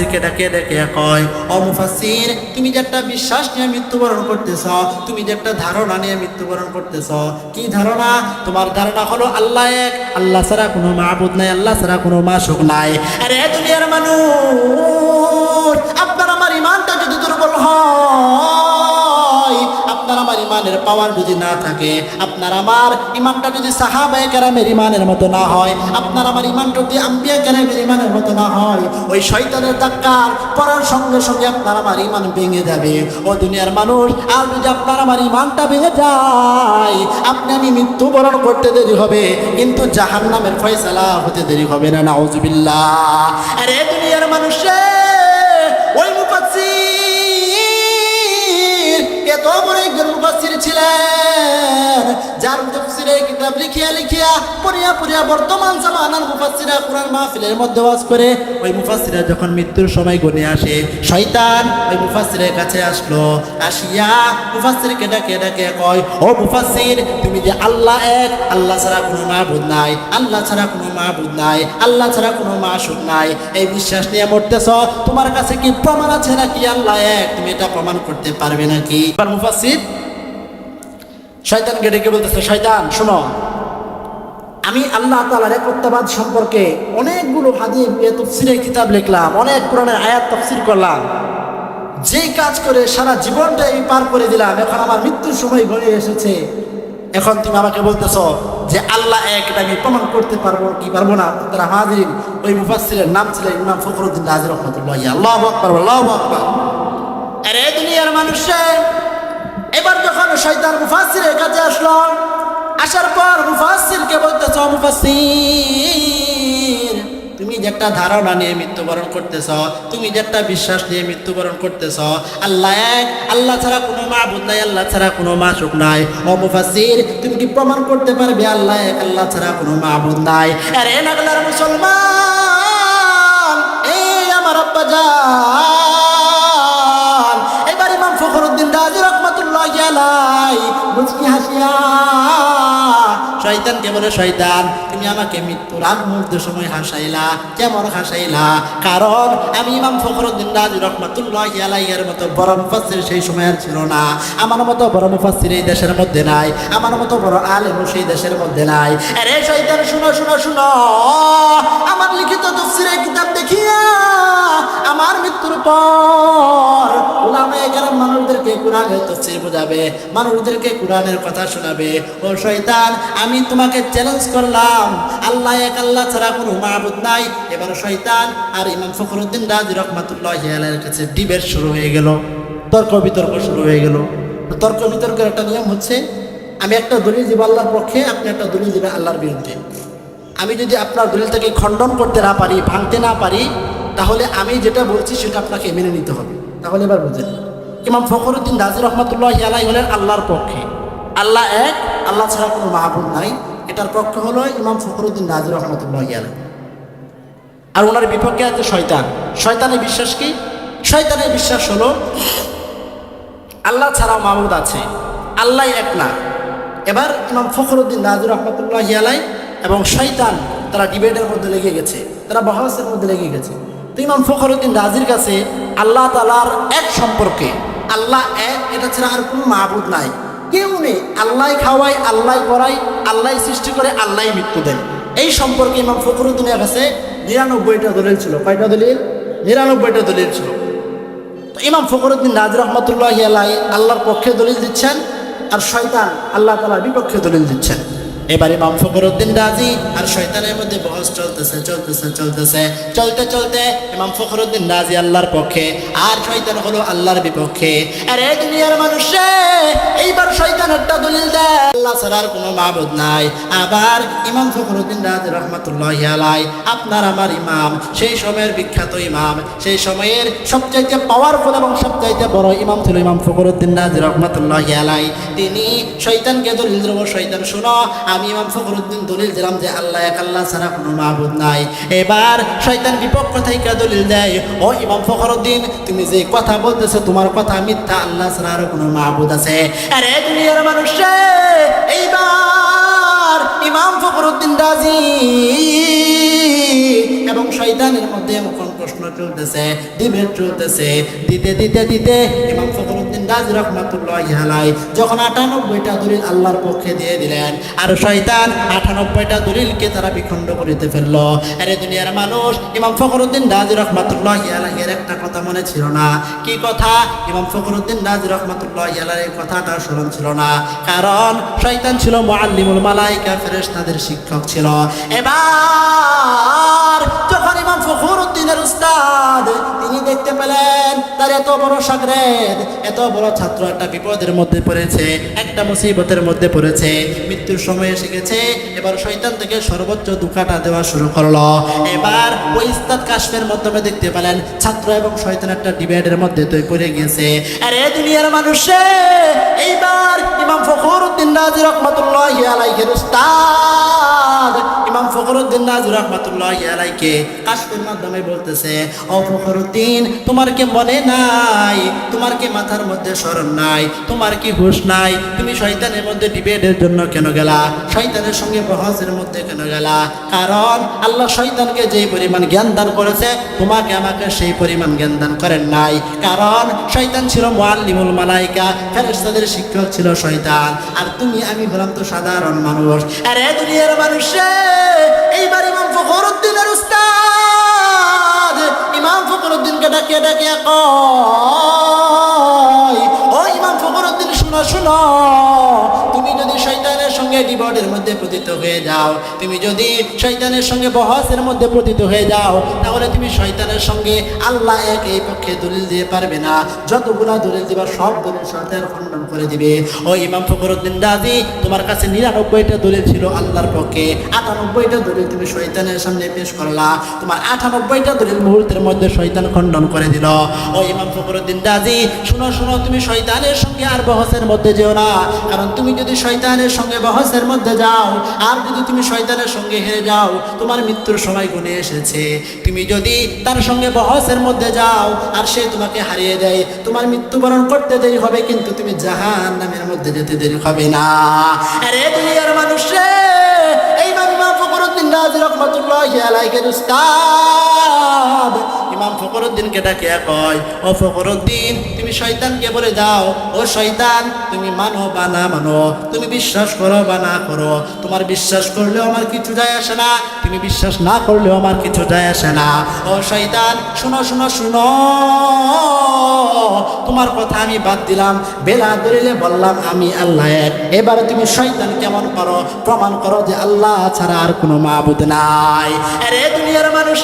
মুফাসসিরকে ডাকে ডাকে কয়, ও মুফাসির তুমি যে একটা বিশ্বাস নিয়ে মৃত্যুবরণ করতেছ, তুমি যে একটা ধারণা নিয়ে মৃত্যুবরণ করতেছ, কি ধারণা? তোমার ধারণা হলো আল্লাহ এক, আল্লাহ ছাড়া কোনো মাহবুদ নাই, আল্লাহ ছাড়া কোনো মাসুক নাই। আরে দুনিয়ার মানুষ! ইমানের পাওয়ার যদি না থাকে, আপনার আমার ইমানটা যদি সাহাবায়ে কেরামের ইমানের মতো না হয়, আপনার আমার ইমান যদি আম্বিয়া কেরামের ইমানের মতো না হয়, ওই শয়তানের ধাক্কার পড়ার সঙ্গে সঙ্গে আপনার আমার ইমান ভেঙে যাবে। ও দুনিয়ার মানুষ, আর যদি আপনার আমার ইমানটা ভেঙে যায়, আপনি আমি মৃত্যুবরণ করতে দেরি হবে, কিন্তু জাহান নামের ফয়সালা হতে দেরি হবে না, নাউজুবিল্লাহ। আরে দুনিয়ার মানুষে বর্তমান জামানার মুফাসসিরা কোরআন মাহফিলের মধ্যে ওয়াজ করে, ওই মুফাসসিরা যখন মৃত্যুর সময় গনে আসে, শয়তান ওই মুফাসসিরের কাছে আসলো, আসিয়া মুফাসসিরকে ডাকে ডাকে কয়, ও মুফাসসির, তুমি যে আল্লাহ এক, আল্লাহ ছাড়া কোনো নাই, আল্লাহ ছাড়া কোনো নাই, আল্লাহ ছাড়া কোনো নাই, এই বিশ্বাস নিয়ে মরতেছ, তোমার কাছে কি প্রমাণ আছে নাকি আল্লাহ এক? তুমি এটা প্রমাণ করতে পারবে নাকি? এবার মুফাসসির শয়তানকে ডেকে বলতেছে, শয়তান, শোনো আমি আল্লাহ তাআলার একত্ববাদ সম্পর্কে অনেকগুলো হাদিয়ে তফসিরের কিতাব লিখলাম, অনেক পুরাণের আয়াত তফসির করলাম। যেই কাজ করে সারা জীবনটা আমি পার করে দিলাম, এখন আমার মৃত্যুর সময় গড়িয়ে এসেছে। এখন তুমি আমাকে বলতেছ যে আল্লাহ এক আমি প্রমাণ করতে পারব কি পারব না? তারা হাজির, ওই মুফাসসিরের নাম ছিলেন ইমাম ফখরুদ্দিন রাজি রহমতুল্লাহ আল্লাহ আরে দুনিয়ার এবার যখন শয়তান মুফাসসিরের কাছে আসলো আসার পর মুফাসসিরকে বলতেছ মুফাসসির, তুমি যে একটা ধারণা নিয়ে মৃত্যুবরণ করতেছ, তুমি যে একটা বিশ্বাস নিয়ে মৃত্যুবরণ করতেছ, আল্লাহ এক, আল্লাহ ছাড়া কোনো মাহবুদ নাই, আল্লাহ ছাড়া কোনো মাসুক নাই। ও মুফাসসির, তুমি কি প্রমাণ করতে পারবে, আল্লাহ এক, আল্লাহ ছাড়া কোনো মাহবুদ নাই? আরে নাগলার মুসলমান, এই আমার আব্বা এবার ইমাম ফখরুদ্দিন রাজি রহমতুল্লাহ মুচকি হাসিয়া শয়তানকে বলে শয়তান? তুমি আমাকে মৃত্যুর আগ মুহূর্ত সময় হাসাইলা। কেমন হাসাইলা? কারণ আমি ইমাম ফখরুদ্দিন রাজি রহমতুল্লাহ আলাইয়ের মতো বড় মুফাসসির সেই সময় আর ছিল না। আমার মতো বড় মুফাসসির এই দেশের মধ্যে নাই। আমার মতো বড় আলেম সেই দেশের মধ্যে নাই। আরে শয়তান, শুনো শুনো শুনো। আমার লিখিত তফসিরের কিতাব দেখিয়া আমার মৃত্যুর পর ওলামায়ে কেরাম মানুষদেরকে কোরআনের তফসির বোঝাবে, মানুষদেরকে কোরআনের কথা শোনাবে। ও শয়তান, আমি তোমাকে চ্যালেঞ্জ করলাম। আল্লাহ এক আল্লাহ ছাড়া কোনো মাহবুদ নাই। এবার শয়তান আর ইমাম ফখরুদ্দিন রাজি রহমাতুল্লাহ আলাইহির কাছে ডিবেট শুরু হয়ে গেল, তর্ক বিতর্ক শুরু হয়ে গেল। তর্ক বিতর্কের একটা নিয়ম হচ্ছে, আমি একটা দলিল দিব আল্লাহর পক্ষে, আপনি একটা দলিল দিবেন আল্লাহর বিরুদ্ধে। আমি যদি আপনার দলিলটাকে খণ্ডন করতে না পারি, ভাঙতে না পারি তাহলে আমি যেটা বলছি সেটা আপনাকে মেনে নিতে হবে। তাহলে এবার বুঝেন। ইমাম ফখরুদ্দিন রাজি রহমতুল্লাহ আলাই হলেন আল্লাহর পক্ষে। আল্লাহ এক, আল্লাহ ছাড়া কোনো মাহবুদ নাই। এটার পক্ষে হলো ইমাম ফখরুদ্দিন রাজি রহমতুল্লাহ আলাই আর ওনার বিপক্ষে আছে শয়তান। শয়তানের বিশ্বাস কি? শয়তানের বিশ্বাস হলো, আল্লাহ ছাড়াও মাহবুদ আছে। আল্লাহ এক না। এবার ইমাম ফখরুদ্দিন রাজুর রহমতুল্লাহ আলাই এবং শয়তান তারা ডিবেটের মধ্যে লেগে গেছে। তারা বহাসের মধ্যে লেগে গেছে। তো ইমাম ফখরুদ্দিন রাজির কাছে আল্লাহ তালার এক সম্পর্কে, আল্লাহ এক, এটা ছাড়া আর কোনো মাহবুদ নাই। কেউ নেই আল্লাহ খাওয়াই আল্লাহ পড়াই আল্লাহ সৃষ্টি করে আল্লাহ মৃত্যু দেন। এই সম্পর্কে ইমাম ফখরুদ্দিনের কাছে নিরানব্বইটা দলিল ছিল। কয়টা দলিল? নিরানব্বইটা দলিল ছিল। তো ইমাম ফখরুদ্দিন রাজ রহমতুল্লাহ আল্লাহর পক্ষে দলিল দিচ্ছেন আর শয়তান আল্লাহ তালার বিপক্ষে দলিল দিচ্ছেন। এবার ইমাম ফখরুদ্দিন রাজি, আর শয়তানের মধ্যে বহস চলতেছে চলতেছে চলতেছে। চলতে চলতে ইমাম ফখরুদ্দিন রাজি আল্লাহর পক্ষে, আর শয়তান হলো আল্লাহর বিপক্ষে। আরে দুনিয়ার মানুষে, এইবার শয়তান একটা দলিল দেয় আল্লাহ ছাড়ার কোনো মাবুদ নাই। আবার ইমাম ফখরুদ্দিন রাজি রহমতুল্লাহ আলাই আপনার আমার ইমাম, সেই সময়ের বিখ্যাত ইমাম, সেই সময়ের সবচাইতে পাওয়ারফুল এবং সবচাইতে বড় ইমাম ছিল ইমাম ফখরুদ্দিন রাজি রহমতুল্লাহ আলাই তিনি শৈতানকে দলিল দেবো শৈতান শুনো আমি ইমাম ফখরুদ্দিন দলিল দিলাম যে আল্লাহ এক আল্লাহ ছাড়া কোনো মাহবুদ নাই। এবার শয়তান বিপক্ষ থেকে দলিল দেয়, ও ইমাম ফখরুদ্দিন, তুমি যে কথা বলতেছো, তোমার কথা মিথ্যা, আল্লাহ ছাড়া আরও কোনো মাহবুদ আছে? আরে দুনিয়ার মানুষ, এইবার ইমাম ফখরুদ্দিন রাজি। এবং শয়তানের মধ্যে এমন প্রশ্ন চলতেছে, ডিবেট চলতেছে। দিতে দিতে দিতে ইমাম ফখরুদ্দিন আলাই যখন আটানব্বইটা দলিল আল্লাহর পক্ষে দিয়ে দিলেন, আর শয়তান আটানব্বইটা দলিলকে তারা বিখণ্ড করিতে ফেলল। আরে দুনিয়ার মানুষ, ইমাম ফখরুদ্দিন রাজি রহমাতুল্লাহ আলাইয়ের একটা কথা মনে ছিল না। কি কথা? ইমাম ফখরুদ্দিন রাজি রহমাতুল্লাহ আলাইয়ের কথাটা স্মরণ ছিল না। কারণ শয়তান ছিল মুআল্লিমুল মালাইকা, ফেরেশতাদের শিক্ষক ছিল। এবার যখন ইমাম ফখরুদ্দিনের উস্তাদ, তিনি দেখতে পেলেন তার এত বড় সাগরেদ এত বড় ছাত্র একটা বিপদের মধ্যে পড়েছে, একটা মুসিবতের মধ্যে পড়েছে। মৃত্যুর সময় এসে গেছে, এবার শয়তান থেকে সর্বোচ্চ দুঃখাটা দেওয়া শুরু করল। এবার ওই ইস্তাদ কাশ্মের মাধ্যমে দেখতে পেলেন, ছাত্র এবং শয়তান একটা ডিবেটের মধ্যে তৈ পড়ে গিয়েছে আরে দুনিয়ার মানুষে, এইবার ইমাম ফখরুদ্দিন রাজি রহমতুল্লাহ আলাইহির উস্তাদ, ইমাম ফখরুদ্দিন রাজি রহমতুল্লাহ আলাইকে কাশ্মের মাধ্যমে বলতেছে, ও ফখরুদ্দিন, তোমার কি মনে নাই, তোমার কি মাথার মধ্যে স্মরণ নাই, তোমার কি হুশ নাই, তুমি শয়তানের মধ্যে ডিবেটের জন্য কেন গেলা? শয়তানের সঙ্গে বহসের মধ্যে কেন গেলা? কারণ আল্লাহ শয়তানকে যেই পরিমাণ জ্ঞান দান করেছে, তোমাকে আমাকে সেই পরিমাণ জ্ঞান দান করেন নাই। কারণ শয়তান ছিল মুআল্লিমুল মালাইকা, ফেরেশতাদের শিক্ষক ছিল শয়তান। আর তুমি, আমি হলাম তো সাধারণ মানুষ। আরে দুনিয়ার মানুষে, এইবার ইমাম ফখরুদ্দিনের উস্তাদ। ফখরুদ্দিনকে ডাকে কয় ও ইমাম ফখরুদ্দিন শোনা শুনো। শয়তানের মধ্যে পতিত হয়ে যাও। তুমি যদি শয়তানের সঙ্গে বহসের মধ্যে পতিত হয়ে যাও, তাহলে তুমি শয়তানের সঙ্গে আল্লাহ এক এই পক্ষে দলিল দিয়ে পারবে না। যতগুলা দলিল দিবা, সব দলিল শয়তান খণ্ডন করে দিবে। ও ইমাম ফখরুদ্দিন রাজি, তোমার কাছে নিরানব্বইটা দলিল ছিল আল্লাহর পক্ষে। আটানব্বইটা দলিল তুমি শয়তানের সামনে পেশ করলা। তোমার আটানব্বইটা দলিল মুহূর্তের মধ্যে শয়তান খণ্ডন করে দিল। ও ইমাম ফখরুদ্দিন রাজি, শুনো শুনো, তুমি শয়তানের সঙ্গে আর বহসের মধ্যে যেও না। কারণ তুমি যদি শয়তানের সঙ্গে বহসের মধ্যে যাও, আর যদি তুমি শয়তানের সঙ্গে হেরে যাও, তোমার মৃত্যুর সময় গুনে এসেছে। তুমি যদি তার সঙ্গে বহসের মধ্যে যাও, আর সে তোমাকে হারিয়ে দেয়, তোমার মৃত্যুবরণ করতে দেরি হবে, কিন্তু তুমি জাহান নামের মধ্যে যেতে দেরি হবে না। আরে দুনিয়ার মানুষ রে এইবার ইমাম ফখরুদ্দিন রাজি রহমতুল্লাহ আলাইহির উস্তাদ। ফখরুদ্দিনকে ডাকে কয়, ও ফখরুদ্দিন তুমি শয়তানকে বলে দাও, ও শয়তান, তুমি মানো বা না মানো, তুমি বিশ্বাস করো বা না করো, তোমার বিশ্বাস করলেও আমার কিছু যায় আসে না, তুমি বিশ্বাস না করলেও আমার কিছু যায় আসে না। ও শয়তান, শুনো শুনো শুনো, তোমার কথা আমি বাদ দিলাম, বেলা দরিলে বললাম আমি আল্লাহ এক। এবারে তুমি শয়তান কেমন করো? প্রমাণ করো যে আল্লাহ ছাড়া আর কোনো মাবুদ নাই। আরে দুনিয়ার মানুষ